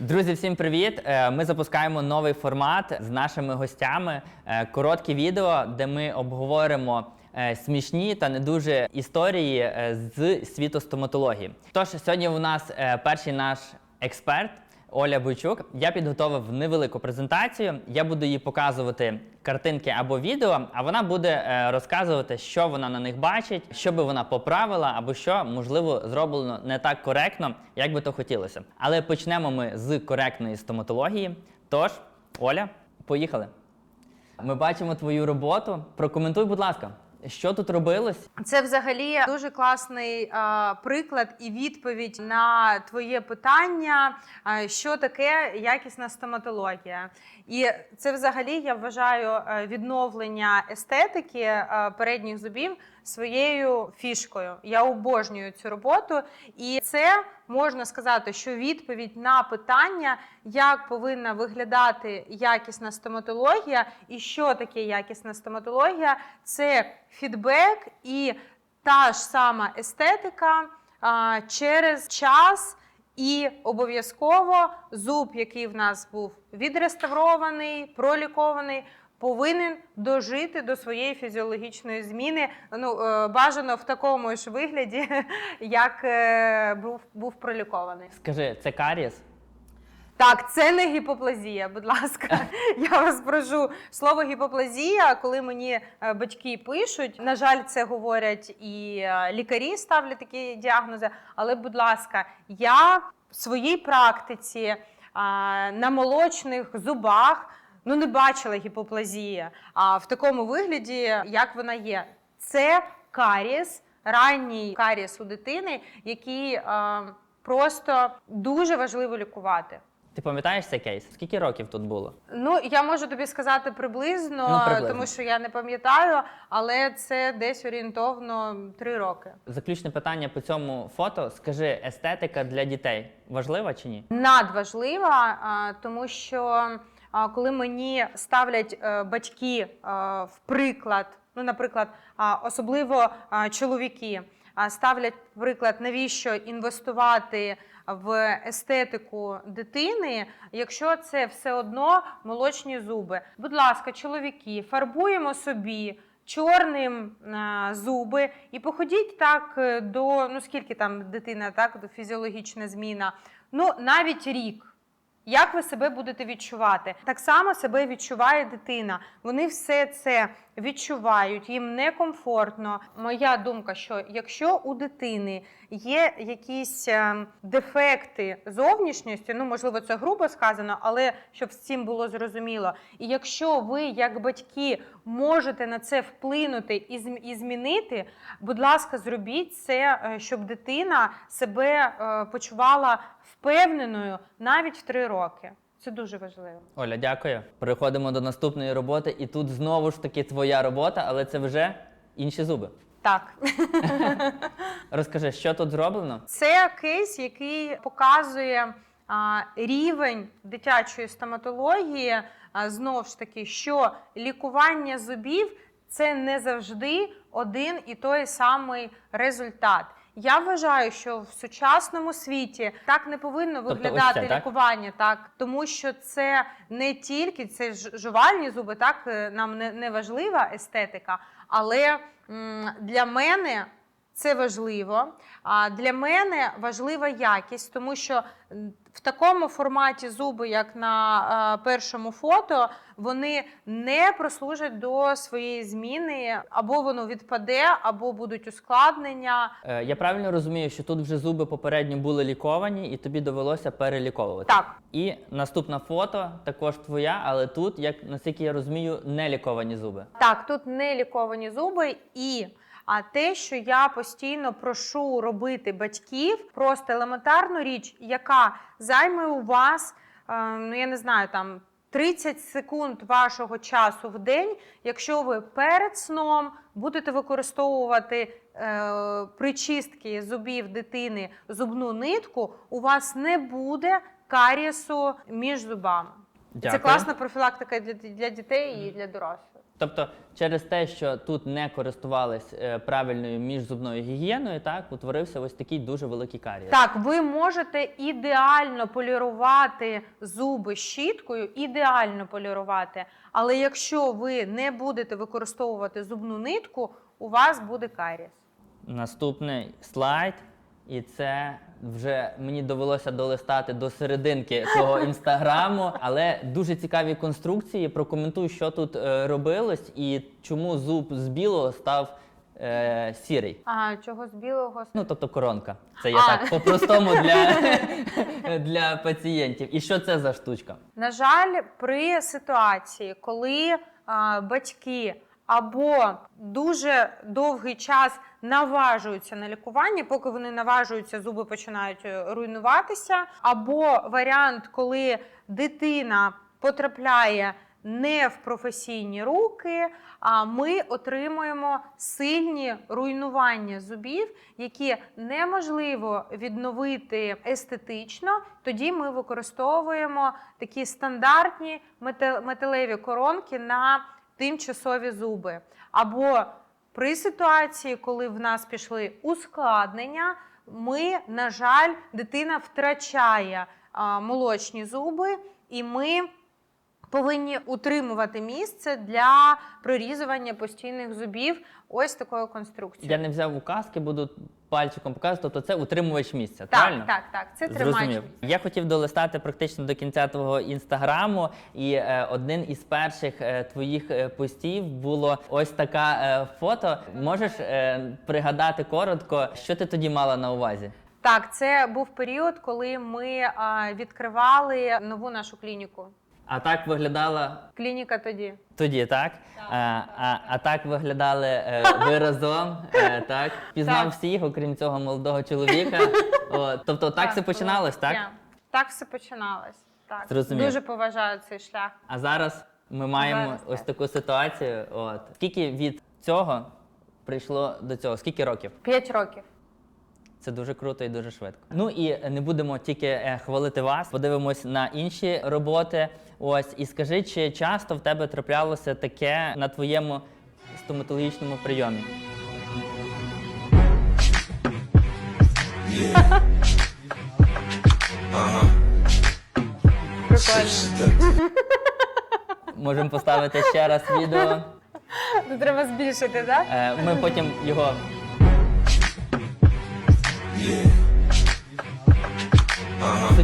Друзі, всім привіт! Е, Ми запускаємо новий формат з нашими гостями. коротке Короткі відео, де ми обговоримо е, смішні та не дуже історії е, з світу стоматології. Тож сьогодні у нас е, перший наш експерт. Оля Бойчук, я підготовив невелику презентацію. Я буду їй показувати картинки або відео, а вона буде е, розказувати, що вона на них бачить, що би вона поправила, або що можливо зроблено не так коректно, як би то хотілося. Але почнемо ми з коректної стоматології. Тож, Оля, поїхали. Ми бачимо твою роботу. Прокоментуй, будь ласка, що тут робилось? Це взагалі дуже класний е, приклад і відповідь на твоє питання, е, що таке якісна стоматологія. І це взагалі я вважаю е, відновлення естетики е, передніх зубів своєю фішкою. Я обожнюю цю роботу, і це можна сказати, що відповідь на питання, як повинна виглядати якісна стоматологія, і що таке якісна стоматологія, це фідбек і та ж сама естетика а, через час. І обов'язково зуб, який в нас був відреставрований, пролікований, повинен дожити до своєї фізіологічної зміни. Ну е, бажано в такому ж вигляді, як е, був, був пролікований. Скажи, це карієс? Так, це не гіпоплазія, будь ласка. Я вас прошу. Слово гіпоплазія, коли мені е, батьки пишуть, на жаль, це говорять і лікарі ставлять такі діагнози. Але, будь ласка, я в своїй практиці на молочних зубах ну не бачила гіпоплазії. А в такому вигляді, як вона є, це карієс, ранній карієс у дитини, який е, просто дуже важливо лікувати. Ти пам'ятаєш цей кейс? Скільки років тут було? Ну, я можу тобі сказати приблизно, Ну, приблизно. тому що я не пам'ятаю, але це десь орієнтовно три роки. Заключне питання по цьому фото. Скажи, естетика для дітей важлива чи ні? Надважлива, а, тому що коли мені ставлять е, батьки е, в приклад, ну, наприклад, особливо чоловіки, ставлять приклад, навіщо інвестувати в естетику дитини, якщо це все одно молочні зуби. Будь ласка, чоловіки, фарбуємо собі. Чорним зуби, і походіть так е, до ну скільки там дитина, так до фізіологічна зміна. Ну навіть рік. Як ви себе будете відчувати? Так само себе відчуває дитина. Вони все це відчувають, їм некомфортно. Моя думка, що якщо у дитини є якісь е, дефекти зовнішньості, ну можливо, це грубо сказано, але щоб цим було зрозуміло. І якщо ви, як батьки, можете на це вплинути і змінити, будь ласка, зробіть це, е, щоб дитина себе е, почувала впевненою навіть в три роки. Це дуже важливо. Оля, дякую. Переходимо до наступної роботи, і тут знову ж таки твоя робота, але це вже інші зуби. Так, Розкажи, що тут зроблено? це кейс, який показує а, рівень дитячої стоматології. А, знову ж таки, що лікування зубів це не завжди один і той самий результат. Я вважаю, що в сучасному світі так не повинно Тобто ось виглядати це, лікування, так? Тому що це не тільки це ж- жувальні зуби, так? Е, нам не, не важлива естетика, але м, для мене це важливо. А для мене важлива якість, тому що в такому форматі зуби, як на е, першому фото, вони не прослужать до своєї зміни, або воно відпаде, або будуть ускладнення. Е, я правильно розумію, що тут вже зуби попередньо були ліковані, і тобі довелося переліковувати. Так, І наступне фото також твоя, але тут, як наскільки я розумію, не ліковані зуби. Так, тут не ліковані зуби і. А те, що я постійно прошу робити батьків, просто елементарну річ, яка займе у вас, е, ну я не знаю, там 30 секунд вашого часу в день, якщо ви перед сном будете використовувати е, при чистці зубів дитини зубну нитку, у вас не буде карієсу між зубами. Дякую. Це класна профілактика для, для дітей і для дорослих. Тобто, через те, що тут не користувались е, правильною міжзубною гігієною, так утворився ось такий дуже великий карієс. Так, ви можете ідеально полірувати зуби щіткою, ідеально полірувати. Але якщо ви не будете використовувати зубну нитку, у вас буде карієс. Наступний слайд, і це вже мені довелося долистати до серединки твого інстаграму, але дуже цікаві конструкції. Прокоментуй, що тут е, робилось і чому зуб з білого став е, сірий. А чого з білого? Ну, тобто коронка. Це я А. так по-простому для, для пацієнтів. І що це за штучка? На жаль, при ситуації, коли а, батьки або дуже довгий час наважуються на лікування, поки вони наважуються, зуби починають е, руйнуватися, або варіант, коли дитина потрапляє не в професійні руки, а ми отримуємо сильні руйнування зубів, які неможливо відновити естетично. Тоді ми використовуємо такі стандартні металеві коронки на тимчасові зуби. Або при ситуації, коли в нас пішли ускладнення, ми, на жаль, дитина втрачає молочні зуби, і ми повинні утримувати місце для прорізування постійних зубів ось такою конструкцією. Я не взяв указки, буду пальчиком показувати. Тобто це утримувач місця. Так, правильно? так, так. Це тримач. Я хотів долистати практично до кінця твого інстаграму, і е, один із перших е, твоїх е, постів було ось така е, фото. Можеш е, пригадати коротко, що ти тоді мала на увазі? Так, це був період, коли ми а, відкривали нову нашу клініку. А так виглядала Клініка тоді. тоді, так? А, а, а так виглядали е, ви разом, е, так? Пізнав Так. всіх, окрім цього молодого чоловіка. О, тобто так, все починалось, так? Я. Так все починалось. Так. Зрозумів. Дуже поважаю цей шлях. А зараз ми маємо Зараз ось так. таку ситуацію. От скільки від цього прийшло до цього? Скільки років? П'ять років. Це дуже круто і дуже швидко. Ну і не будемо тільки е, хвалити вас. Подивимось на інші роботи. Ось і скажи, чи часто в тебе траплялося таке на твоєму стоматологічному прийомі? Прикольно. Можемо поставити ще раз відео. Треба збільшити, так? Е, Ми потім його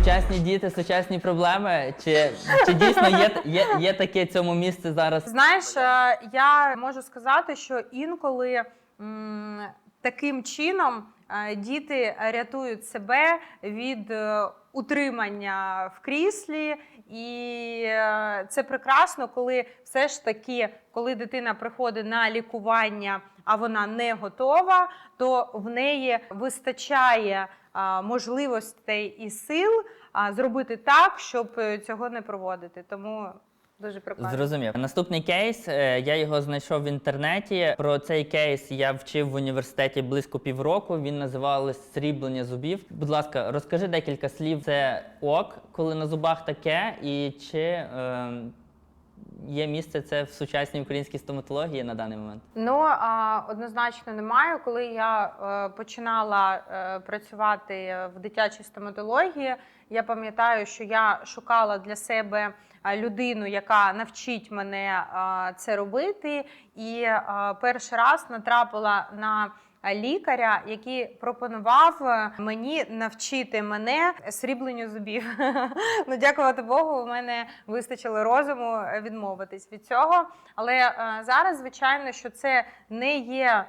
Сучасні діти, сучасні проблеми. Чи, чи дійсно є, є, є таке цьому місце зараз? Знаєш, е, я можу сказати, що інколи м, таким чином е, діти рятують себе від е, утримання в кріслі, і е, це прекрасно, коли все ж таки, коли дитина приходить на лікування, а вона не готова, то в неї вистачає можливостей і сил зробити так, щоб е, цього не проводити. Тому дуже прикольно. Зрозумів. Наступний кейс. е, Я його знайшов в інтернеті. Про цей кейс я вчив в університеті близько півроку. Він називався сріблення зубів. Будь ласка, розкажи декілька слів. Це ок, коли на зубах таке, і чи е, є місце це в сучасній українській стоматології на даний момент? Ну а, однозначно немає. Коли я е, починала е, працювати в дитячій стоматології, я пам'ятаю, що я шукала для себе е, людину, яка навчить мене е, це робити. І е, перший раз натрапила на лікаря, який пропонував е, мені навчити мене срібленню зубів. ну, дякувати Богу, у мене вистачило розуму е, відмовитись від цього. Але е, зараз, звичайно, що це не є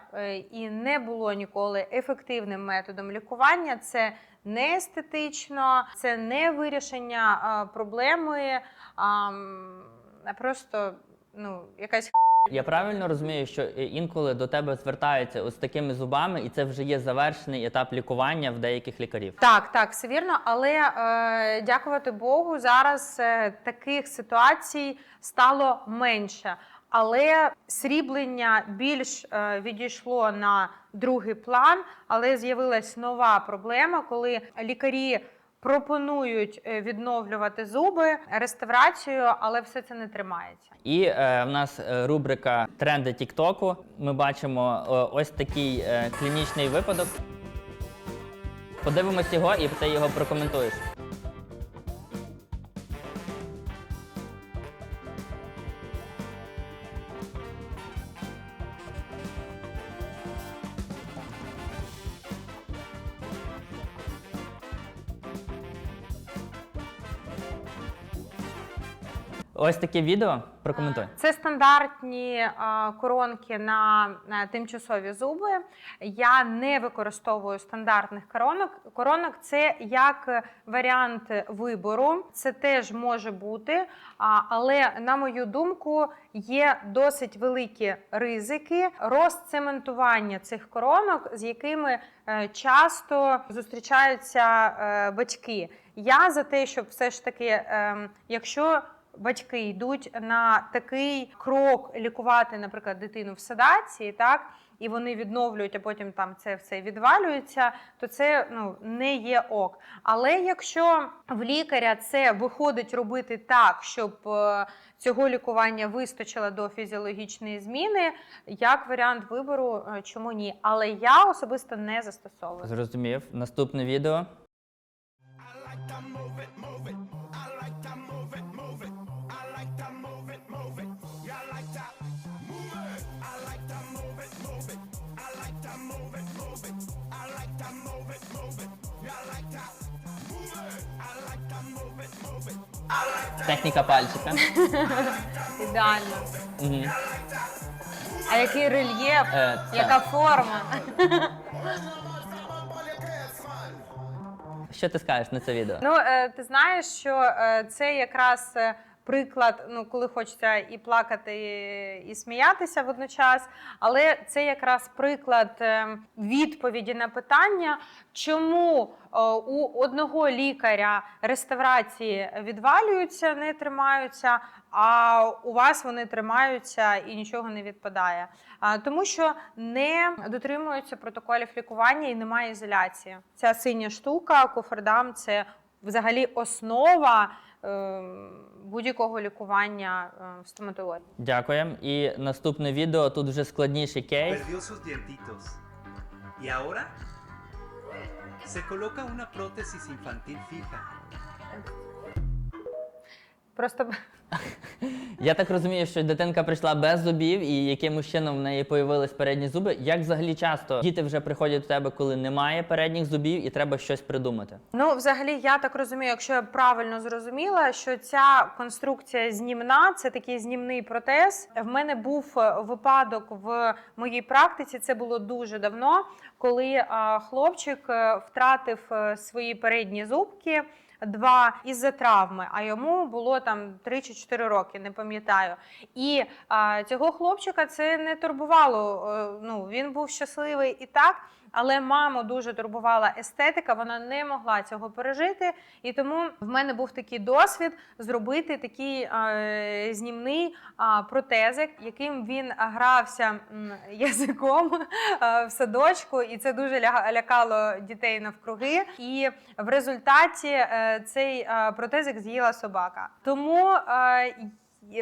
і не було ніколи ефективним методом лікування. Це не естетично, це не вирішення проблеми, а просто ну, якась Я правильно розумію, що е, інколи до тебе звертаються ось такими зубами, і це вже є завершений етап лікування в деяких лікарів. Так, так, все вірно. Але е, дякувати Богу, зараз е, таких ситуацій стало менше. Але сріблення більш е, відійшло на другий план, але з'явилась нова проблема, коли лікарі пропонують е, відновлювати зуби, реставрацію, але все це не тримається. І е, в нас е, рубрика Тренди Тіктоку. Ми бачимо е, ось такий е, клінічний випадок. Подивимось його і ти його прокоментуєш. Ось таке відео. Прокоментуй. Це стандартні е, коронки на е, тимчасові зуби. Я не використовую стандартних коронок. Коронок це як варіант вибору. Це теж може бути, але на мою думку, є досить великі ризики розцементування цих коронок, з якими е, часто зустрічаються е, батьки. Я за те, щоб все ж таки, ем, якщо батьки йдуть на такий крок лікувати, наприклад, дитину в седації, так і вони відновлюють, а потім там це все відвалюється, то це ну не є ок. Але якщо в лікаря це виходить робити так, щоб е, цього лікування вистачило до фізіологічної зміни, як варіант вибору, е, чому ні? Але я особисто не застосовую. Зрозумів. Наступне відео. Техніка пальчика. Ідеально. Угу. А який рельєф, Е, так. яка форма? Що ти скажеш на це відео? Ну, е, ти знаєш, що е, це якраз е, приклад, ну, коли хочеться і плакати, і, сміятися водночас, але це якраз приклад е, відповіді на питання, чому е, у одного лікаря реставрації відвалюються, не тримаються, а у вас вони тримаються і нічого не відпадає. Тому що не дотримуються протоколів лікування і немає ізоляції. Ця синя штука, кофердам, це взагалі основа будь-якого лікування е, в стоматології. Дякуємо. І наступне відео тут вже складніший кейс. Perdió sus dientitos. Y ahora se coloca una prótesis infantil fija. Просто Я так розумію, що дитинка прийшла без зубів, і якимось чином в неї появились передні зуби. Як взагалі часто діти вже приходять до тебе, коли немає передніх зубів, і треба щось придумати? Ну, взагалі, я так розумію, якщо я правильно зрозуміла, що ця конструкція знімна, це такий знімний протез. В мене був е, випадок в моїй практиці. Це було дуже давно, коли хлопчик е, втратив е, свої передні зубки. Два із-за травми, а йому було там 3 чи 4 роки, не пам'ятаю. І а, цього хлопчика це не турбувало. е, Ну він був щасливий і так, але маму дуже турбувала естетика, вона не могла цього пережити. І тому в мене був такий досвід зробити такий е, знімний а, протезик, яким він грався м, язиком е, в садочку, і це дуже ля- лякало дітей навкруги. І в результаті е, цей е, протезик з'їла собака. Тому е,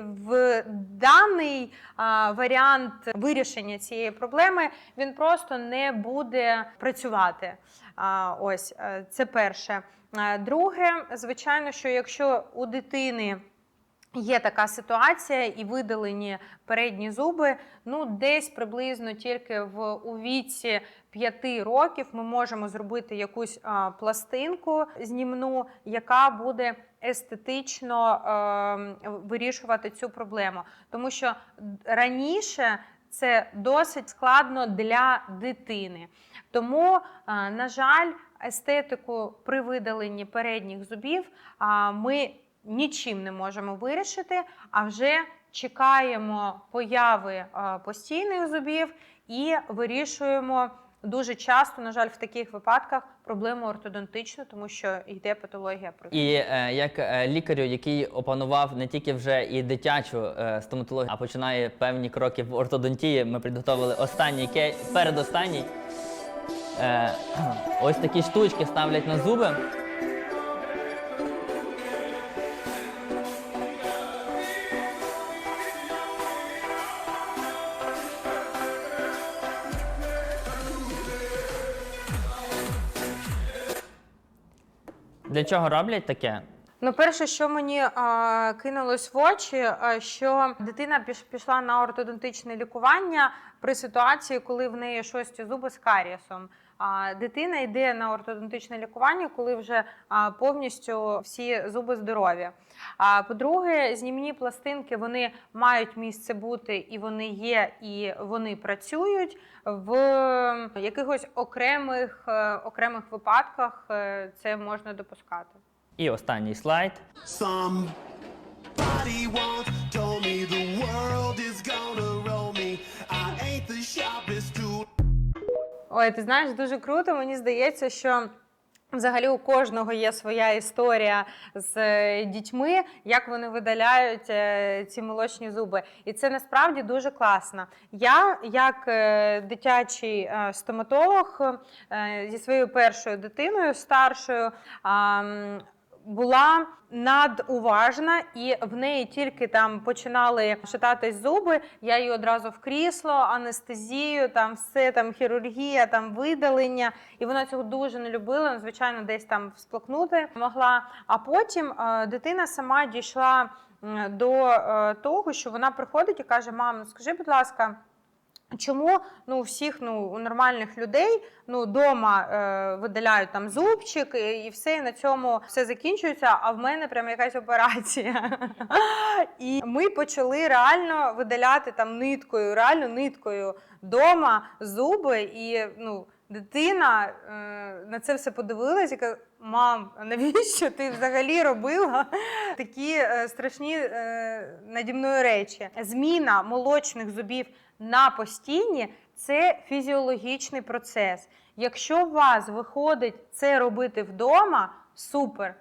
в даний а, варіант вирішення цієї проблеми він просто не буде працювати. А, ось е, це перше. Е, Друге, звичайно, що якщо у дитини Є така ситуація, і видалені передні зуби. Ну, десь приблизно тільки в у віці 5 років ми можемо зробити якусь а, пластинку знімну, яка буде естетично е, вирішувати цю проблему. Тому що раніше це досить складно для дитини. Тому, на жаль, естетику при видаленні передніх зубів а, ми нічим не можемо вирішити, а вже чекаємо появи е, постійних зубів і вирішуємо дуже часто, на жаль, в таких випадках проблему ортодонтичну, тому що йде патологія при І е, як е, лікарю, який опанував не тільки вже і дитячу е, стоматологію, а починає певні кроки в ортодонтії, ми підготовили останній кейс, передостанній. Е, ось такі штучки ставлять на зуби. Для чого роблять таке? Ну, перше, що мені а, кинулось в очі, а, що дитина піш, пішла на ортодонтичне лікування при ситуації, коли в неї шості зуби з карієсом. Дитина йде на ортодонтичне лікування, коли вже повністю всі зуби здорові. А по-друге, знімні пластинки вони мають місце бути, і вони є, і вони працюють в якихось окремих, е, окремих випадках. е, Це можна допускати. І останній слайд. Somebody once told Ой, ти знаєш, дуже круто. Мені здається, що. Взагалі у кожного є своя історія з е, дітьми, як вони видаляють е, ці молочні зуби. І це насправді дуже класно. Я, як е, дитячий стоматолог, зі своєю першою дитиною старшою. Була надуважна, і в неї тільки там починали шататись зуби. Я її одразу в крісло, анестезію, там все там хірургія, там видалення. І вона цього дуже не любила. Звичайно, десь там всплакнути могла. А потім е, дитина сама дійшла до е, того, що вона приходить і каже: Мам, ну скажи, будь ласка. Чому ну, всіх ну, у нормальних людей ну, дома е, видаляють там зубчик і, і все, і на цьому все закінчується, а в мене прям якась операція. І ми почали реально видаляти там ниткою, реально ниткою дома зуби, і ну, дитина е, на це все подивилась і каже, мам, а навіщо ти взагалі робила такі е, страшні е, наді мною речі? Зміна молочних зубів на постійні це фізіологічний процес. Якщо у вас виходить це робити вдома, супер.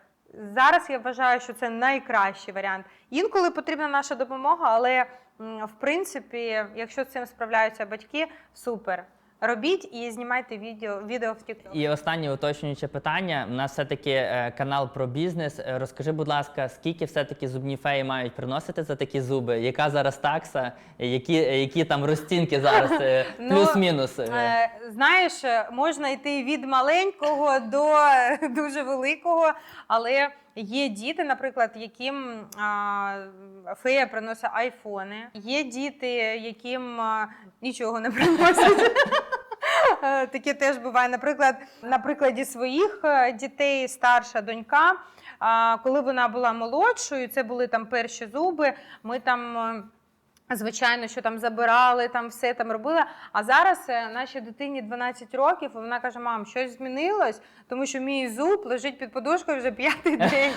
Зараз я вважаю, що це найкращий варіант. Інколи потрібна наша допомога, але в принципі, якщо з цим справляються батьки, супер. Робіть і знімайте відео, відео в TikTok. І останнє уточнююче питання. У нас все-таки е, канал про бізнес. Е, Розкажи, будь ласка, скільки все-таки зубні феї мають приносити за такі зуби? Яка зараз такса? Е, Які, які там розцінки зараз? Ну, Плюс-мінус. знаєш, можна йти від маленького до дуже великого, але є діти, наприклад, яким фея приносить айфони. Є діти, яким нічого не приносять. Е, Таке теж буває. Наприклад, на прикладі своїх е, дітей старша донька. Коли вона була молодшою, це були там перші зуби. Ми там. Звичайно, що там забирали, там все там робили. А зараз е, нашій дитині 12 років, і вона каже: мам, щось змінилось, тому що мій зуб лежить під подушкою вже п'ятий день.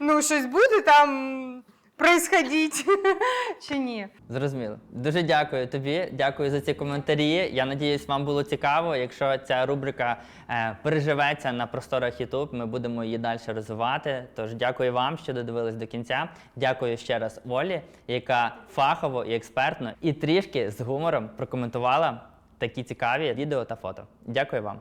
Ну, щось буде там происходити чи ні? Зрозуміло. Дуже дякую тобі. Дякую за ці коментарі. Я надіюсь, вам було цікаво. Якщо ця рубрика е, переживеться на просторах YouTube, ми будемо її далі розвивати. Тож дякую вам, що додивились до кінця. Дякую ще раз Олі, яка фахово і експертно і трішки з гумором прокоментувала такі цікаві відео та фото. Дякую вам.